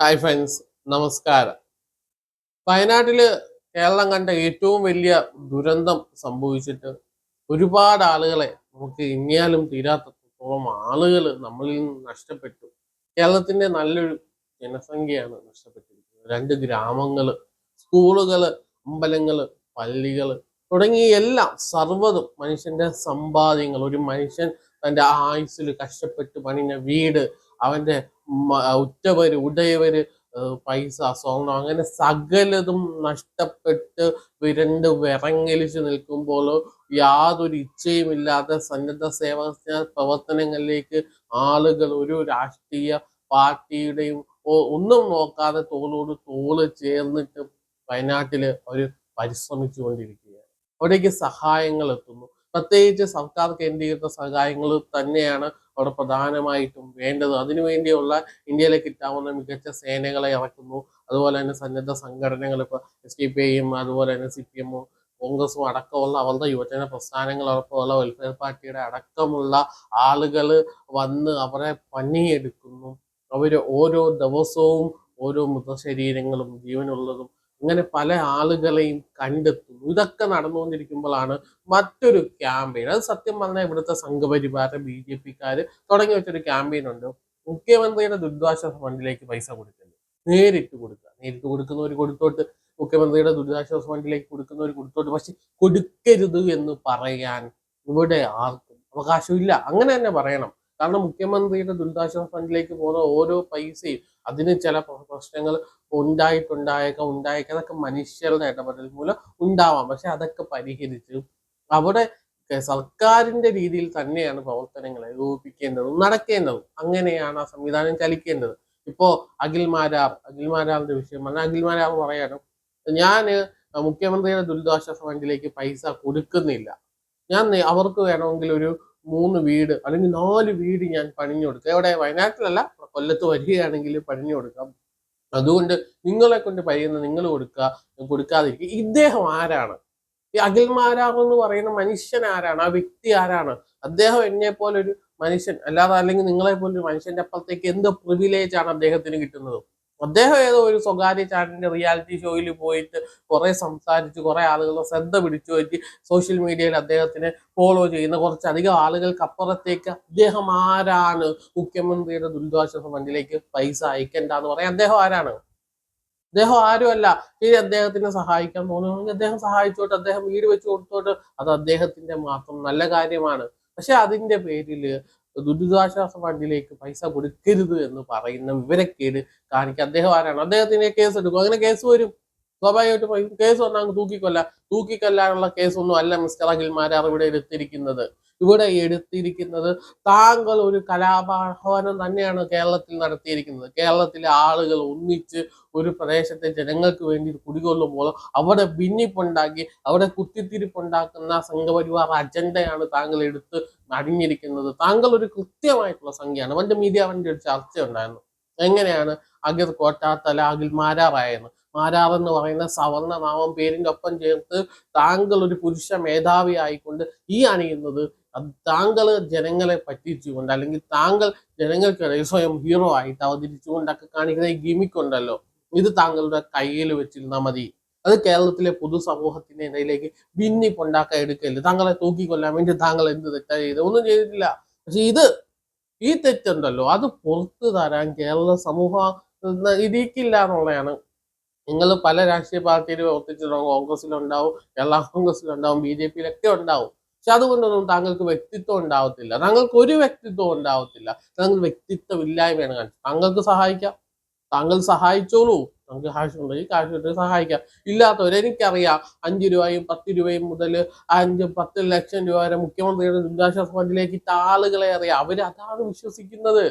Hi friends നമസ്കാരം. വയനാട്ടിൽ കേരളം കണ്ട ഏറ്റവും വലിയ ദുരന്തം സംഭവിച്ചിട്ട് ഒരുപാട് ആളുകളെ നമുക്ക് ഇനിയാലും തീരാത്തത്തോളം ആളുകൾ നമ്മളിൽ നിന്ന് നഷ്ടപ്പെട്ടു. കേരളത്തിന്റെ നല്ലൊരു ജനസംഖ്യയാണ് നഷ്ടപ്പെട്ടിരിക്കുന്നത്. രണ്ട് ഗ്രാമങ്ങൾ സ്കൂളുകൾ അമ്പലങ്ങൾ പള്ളികൾ തുടങ്ങി എല്ലാം സർവതും മനുഷ്യന്റെ സമ്പാദ്യങ്ങൾ. ഒരു മനുഷ്യൻ തന്റെ ആയുസ്സിൽ കഷ്ടപ്പെട്ട് പണിഞ്ഞ വീട് അവന്റെ മ- ഉറ്റവര് ഉടയവര് പൈസ സ്വർണം അങ്ങനെ സകലതും നഷ്ടപ്പെട്ട് വിരണ്ട് വിറങ്ങലിച്ച് നിൽക്കുമ്പോൾ യാതൊരു ഇച്ഛയുമില്ലാതെ സന്നദ്ധ സേവന പ്രവർത്തനങ്ങളിലേക്ക് ആളുകൾ ഒരു രാഷ്ട്രീയ പാർട്ടിയുടെയും ഒന്നും നോക്കാതെ തോളോട് തോൾ ചേർന്നിട്ട് വയനാട്ടിൽ അവർ പരിശ്രമിച്ചു കൊണ്ടിരിക്കുകയാണ് അവിടേക്ക് സഹായങ്ങൾ എത്തുന്നു പ്രത്യേകിച്ച് സർക്കാർ കേന്ദ്രീകൃത സഹായങ്ങൾ തന്നെയാണ് അവിടെ പ്രധാനമായിട്ടും വേണ്ടത്. അതിനുവേണ്ടിയുള്ള ഇന്ത്യയിലെ കിട്ടാവുന്ന മികച്ച സേനകളെ ഇറക്കുന്നു. അതുപോലെ തന്നെ സന്നദ്ധ സംഘടനകൾ ഇപ്പോൾ എസ് ഡി പി ഐയും അതുപോലെ തന്നെ സി പി എമ്മും കോൺഗ്രസും അടക്കമുള്ള അവരുടെ യുവജന പ്രസ്ഥാനങ്ങൾ അടക്കമുള്ള വെൽഫെയർ പാർട്ടിയുടെ അടക്കമുള്ള ആളുകൾ വന്ന് അവരെ പണിയെടുക്കുന്നു. അവർ ഓരോ ദിവസവും ഓരോ മൃതശരീരങ്ങളും ജീവനുള്ളതും അങ്ങനെ പല ആളുകളെയും കണ്ടെത്തുന്നു ഇതൊക്കെ നടന്നുകൊണ്ടിരിക്കുമ്പോഴാണ് മറ്റൊരു ക്യാമ്പയിൻ അത് സത്യം പറഞ്ഞാൽ ഇവിടുത്തെ സംഘപരിവാര ബി ജെ പിക്കാര് തുടങ്ങി വെച്ചൊരു ക്യാമ്പയിൻ ഉണ്ട്. മുഖ്യമന്ത്രിയുടെ ദുരിതാശ്വാസ ഫണ്ടിലേക്ക് പൈസ കൊടുക്കുന്നു നേരിട്ട് കൊടുക്കുക. നേരിട്ട് കൊടുക്കുന്നവർ കൊടുത്തോട്ട്. മുഖ്യമന്ത്രിയുടെ ദുരിതാശ്വാസ ഫണ്ടിലേക്ക് കൊടുക്കുന്നവർ കൊടുത്തോട്ട്. പക്ഷെ കൊടുക്കരുത് എന്ന് പറയാൻ ഇവിടെ ആർക്കും അവകാശമില്ല. അങ്ങനെ തന്നെ പറയണം. കാരണം മുഖ്യമന്ത്രിയുടെ ദുരിതാശ്വാസ ഫണ്ടിലേക്ക് പോകുന്ന ഓരോ പൈസയും അതിന് ചില പ്രശ്നങ്ങൾ ഉണ്ടായിട്ടുണ്ടായേക്കാം. ഉണ്ടായേക്കാം. അതൊക്കെ മനുഷ്യരുടെ ഇടപെടൽ മൂലം ഉണ്ടാവാം. പക്ഷെ അതൊക്കെ പരിഹരിച്ച് അവിടെ സർക്കാരിന്റെ രീതിയിൽ തന്നെയാണ് പ്രവർത്തനങ്ങൾ രൂപിക്കേണ്ടതും നടക്കേണ്ടതും. അങ്ങനെയാണ് ആ സംവിധാനം ചലിക്കേണ്ടത്. ഇപ്പോ അഖിൽമാരാർ അഖിൽമാരാറിന്റെ വിഷയം പറഞ്ഞാൽ അഖിൽമാരാർ പറയാനും ഞാൻ ഞാൻ മുഖ്യമന്ത്രിയുടെ ദുരിതാശ്വാസ ഫണ്ടിലേക്ക് പൈസ കൊടുക്കുന്നില്ല. ഞാൻ അവർക്ക് വേണമെങ്കിൽ ഒരു മൂന്ന് വീട് അല്ലെങ്കിൽ നാല് വീട് ഞാൻ പണിഞ്ഞു കൊടുത്തു എവിടെ? വയനാട്ടിലല്ല. കൊല്ലത്ത് വരികയാണെങ്കിൽ പഴഞ്ഞു കൊടുക്കാം. അതുകൊണ്ട് നിങ്ങളെ കൊണ്ട് കഴിയുന്ന നിങ്ങൾ കൊടുക്കുക കൊടുക്കാതിരിക്കുക ഇദ്ദേഹം ആരാണ്? ഈ അഖിൽമാരാവ് എന്ന് പറയുന്ന മനുഷ്യൻ ആരാണ്? ആ വ്യക്തി ആരാണ്? അദ്ദേഹം എന്നെ പോലെ ഒരു മനുഷ്യൻ അല്ലാതെ അല്ലെങ്കിൽ നിങ്ങളെ പോലെ ഒരു മനുഷ്യന്റെ അപ്പുറത്തേക്ക് എന്ത് പ്രിവിലേജ് ആണ് അദ്ദേഹത്തിന് കിട്ടുന്നത്? അദ്ദേഹം ഏതോ ഒരു സ്വകാര്യ ചാനലിന്റെ റിയാലിറ്റി ഷോയിൽ പോയിട്ട് കുറെ സംസാരിച്ച് കുറെ ആളുകളുടെ ശ്രദ്ധ പിടിച്ചു പറ്റി സോഷ്യൽ മീഡിയയിൽ അദ്ദേഹത്തിനെ ഫോളോ ചെയ്യുന്ന കുറച്ചധികം ആളുകൾക്ക് അപ്പുറത്തേക്ക് അദ്ദേഹം ആരാണ്? മുഖ്യമന്ത്രിയുടെ ദുരിതാശ്വാസ ഫണ്ടിലേക്ക് പൈസ അയക്കണ്ടെന്ന് പറയാൻ അദ്ദേഹം ആരാണ്? അദ്ദേഹം ആരുമല്ല. ഈ അദ്ദേഹത്തിനെ സഹായിക്കാൻ തോന്നുകയാണെങ്കിൽ അദ്ദേഹം സഹായിച്ചോട്ട് അദ്ദേഹം വീട് വെച്ച് കൊടുത്തോട്ട്. അത് അദ്ദേഹത്തിന്റെ മാത്രം നല്ല കാര്യമാണ്. പക്ഷെ അതിന്റെ പേരിൽ ദുരിതാശ്വാസ ഫണ്ടിലേക്ക് പൈസ കൊടുക്കരുത് എന്ന് പറയുന്ന വിവരക്കേട് കാണിക്കുക അദ്ദേഹം ആരാണ്? അദ്ദേഹത്തിന് കേസ് എടുക്കും. അങ്ങനെ കേസ് വരും. സ്വാഭാവികമായിട്ടും പറയും, കേസ് വന്നാൽ അങ്ങ് തൂക്കിക്കൊല്ല തൂക്കിക്കൊല്ലാനുള്ള കേസൊന്നും അല്ല മിസ്റ്റർ അഖിൽമാരാർ ഇവിടെ എടുത്തിരിക്കുന്നത്. ഇവിടെ എടുത്തിരിക്കുന്നത് താങ്കൾ ഒരു കലാപാഹ്വാനം തന്നെയാണ് കേരളത്തിൽ നടത്തിയിരിക്കുന്നത്. കേരളത്തിലെ ആളുകൾ ഒന്നിച്ച് ഒരു പ്രദേശത്തെ ജനങ്ങൾക്ക് വേണ്ടി കുടികൊള്ളുമ്പോൾ അവിടെ ഭിന്നിപ്പുണ്ടാക്കി അവിടെ കുത്തിത്തിരിപ്പുണ്ടാക്കുന്ന സംഘപരിവാർ അജണ്ടയാണ് താങ്കൾ എടുത്ത് അടിഞ്ഞിരിക്കുന്നത് താങ്കൾ ഒരു കൃത്യമായിട്ടുള്ള സംഖ്യയാണ്. പണ്ട് മീഡിയ അവന്റെ ഒരു ചർച്ച ഉണ്ടായിരുന്നു എങ്ങനെയാണ് അഖിൽ കോട്ടാത്തല അഖിൽ മാരാറായെന്ന് മാരാർ എന്ന് പറയുന്ന സവർണ നാമം പേരിന്റെ ഒപ്പം ചേർത്ത് താങ്കൾ ഒരു പുരുഷ മേധാവി ആയിക്കൊണ്ട് ഈ അണിയുന്നത് താങ്കൾ ജനങ്ങളെ പറ്റിച്ചുകൊണ്ട് അല്ലെങ്കിൽ താങ്കൾ ജനങ്ങൾക്കിടയിൽ സ്വയം ഹീറോ ആയിട്ട് അവതരിച്ചുകൊണ്ടൊക്കെ കാണിക്കുന്ന ഈ ഗിമിക്കുണ്ടല്ലോ ഇത് താങ്കളുടെ കയ്യിൽ വെച്ചിരുന്നാൽ മതി. അത് കേരളത്തിലെ പൊതുസമൂഹത്തിന്റെ ഇടയിലേക്ക് ഭിന്നിപ്പുണ്ടാക്കാൻ എടുക്കരുത്. താങ്കളെ തൂക്കിക്കൊല്ലാൻ വേണ്ടി താങ്കൾ എന്ത് തെറ്റാ ചെയ്ത്? ഒന്നും ചെയ്തിട്ടില്ല. പക്ഷെ ഇത് ഈ തെറ്റുണ്ടല്ലോ. അത് പുറത്തു തരാൻ കേരള സമൂഹം ഇരിക്കില്ല എന്നുള്ളതാണ്. നിങ്ങൾ പല രാഷ്ട്രീയ പാർട്ടിയിൽ പ്രവർത്തിച്ചിട്ടുണ്ടാവും കോൺഗ്രസിലുണ്ടാവും കേരള കോൺഗ്രസിലുണ്ടാവും ബി ജെ പിയിലൊക്കെ ഉണ്ടാവും. പക്ഷെ അതുകൊണ്ടൊന്നും താങ്കൾക്ക് വ്യക്തിത്വം ഉണ്ടാവത്തില്ല. താങ്കൾക്ക് ഒരു വ്യക്തിത്വം ഉണ്ടാവത്തില്ല. താങ്കൾ വ്യക്തിത്വം ഇല്ലായ്മയാണ് കാണിച്ചത്. താങ്കൾക്ക് സഹായിക്കാം. താങ്കൾ സഹായിച്ചോളൂ. നമുക്ക് കാശ് ഈ കാശ് ഇട്ട് സഹായിക്കാം. ഇല്ലാത്തവരെ എനിക്കറിയാം. അഞ്ച് രൂപയും പത്ത് രൂപയും മുതൽ അഞ്ച് പത്ത് ലക്ഷം രൂപ വരെ മുഖ്യമന്ത്രിയുടെ ദുരിതാശ്വാസ ഫണ്ടിലേക്ക് ഇട്ട ആളുകളെ അറിയാം. അവർ അതാണ് വിശ്വസിക്കുന്നത്.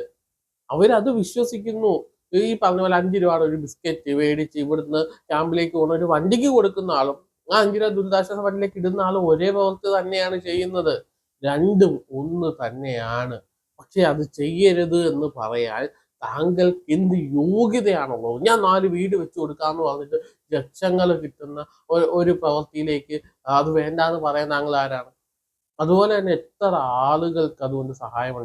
അവരത് വിശ്വസിക്കുന്നു. ഈ പറഞ്ഞ പോലെ അഞ്ച് രൂപയുടെ ഒരു ബിസ്ക്കറ്റ് മേടിച്ച് ഇവിടുന്ന് ക്യാമ്പിലേക്ക് പോകുന്ന ഒരു വണ്ടിക്ക് കൊടുക്കുന്ന ആളും ആ അഞ്ച് രൂപ ദുരിതാശ്വാസ ഫണ്ടിലേക്ക് ഇടുന്ന ആളും ഒരേ പ്രവൃത്തി തന്നെയാണ് ചെയ്യുന്നത്. രണ്ടും ഒന്ന് തന്നെയാണ്. പക്ഷെ അത് ചെയ്യരുത് എന്ന് പറയാൻ താങ്കൾക്ക് എന്ത് യോഗ്യതയാണുള്ളത്? ഞാൻ നാല് വീട് വെച്ച് കൊടുക്കാന്ന് പറഞ്ഞിട്ട് ലക്ഷങ്ങൾ കിട്ടുന്ന ഒരു- പ്രവൃത്തിയിലേക്ക് അത് വേണ്ടാന്ന് പറയാൻ താങ്കൾ ആരാണ്? അതുപോലെ തന്നെ എത്ര ആളുകൾക്ക് അതുകൊണ്ട് സഹായം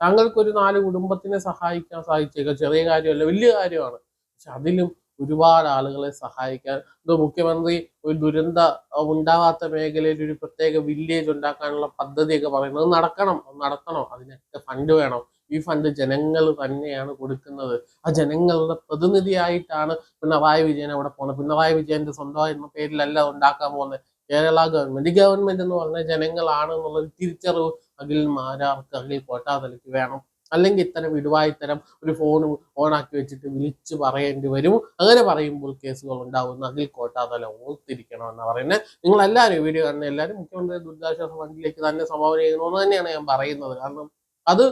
ഉണ്ടാവും താങ്കൾക്ക് ഒരു നാല് കുടുംബത്തിനെ സഹായിക്കാൻ സാധിച്ചേക്കാം. ചെറിയ കാര്യമല്ല വലിയ കാര്യമാണ്. പക്ഷെ അതിലും ഒരുപാട് ആളുകളെ സഹായിക്കാൻ ഇത് മുഖ്യമന്ത്രി ഒരു ദുരന്ത ഉണ്ടാവാത്ത മേഖലയിൽ ഒരു പ്രത്യേക വില്ലേജ് ഉണ്ടാക്കാനുള്ള പദ്ധതിയൊക്കെ പറയുന്നത് നടക്കണം നടത്തണം. അതിനൊക്കെ ഫണ്ട് വേണം. ഈ ഫണ്ട് ജനങ്ങൾ തന്നെയാണ് കൊടുക്കുന്നത്. ആ ജനങ്ങളുടെ പ്രതിനിധിയായിട്ടാണ് പിണറായി വിജയൻ അവിടെ പോകുന്നത്. പിണറായി വിജയന്റെ സ്വന്തമായിരുന്ന പേരിലല്ല ഉണ്ടാക്കാൻ പോകുന്നത്. കേരള ഗവൺമെന്റ് ഗവൺമെന്റ് എന്ന് പറഞ്ഞ ജനങ്ങളാണ് എന്നുള്ളൊരു തിരിച്ചറിവ് അഖിൽ മാരാർക്ക് അഖിൽ കോട്ടാതലയ്ക്ക് വേണം. അല്ലെങ്കിൽ ഇത്തരം ഇടുവായിത്തരം ഒരു ഫോൺ ഓണാക്കി വെച്ചിട്ട് വിളിച്ച് പറയേണ്ടി വരും. അങ്ങനെ പറയുമ്പോൾ കേസുകൾ ഉണ്ടാവുന്ന അതിൽ കോട്ടാതല ഓർത്തിരിക്കണം എന്ന് പറയുന്നത് നിങ്ങൾ എല്ലാവരും വീഡിയോ കാണുന്ന എല്ലാവരും മുഖ്യമന്ത്രി ദുരിതാശ്വാസ ഫണ്ടിലേക്ക് തന്നെ സംഭാവന ചെയ്യണമെന്ന് തന്നെയാണ് ഞാൻ പറയുന്നത്. കാരണം അത്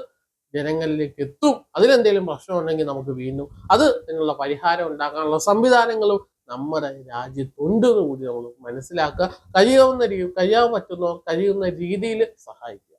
ജനങ്ങളിലേക്ക് എത്തും. അതിലെന്തെങ്കിലും പ്രശ്നം ഉണ്ടെങ്കിൽ നമുക്ക് വീണ്ടും അത് അതിനുള്ള പരിഹാരം ഉണ്ടാക്കാനുള്ള സംവിധാനങ്ങളും നമ്മുടെ രാജ്യത്തുണ്ടെന്ന് കൂടി നമ്മൾ മനസ്സിലാക്കുക. കഴിയാവുന്ന കഴിയാൻ പറ്റുന്നവർ കഴിയുന്ന രീതിയിൽ സഹായിക്കുക.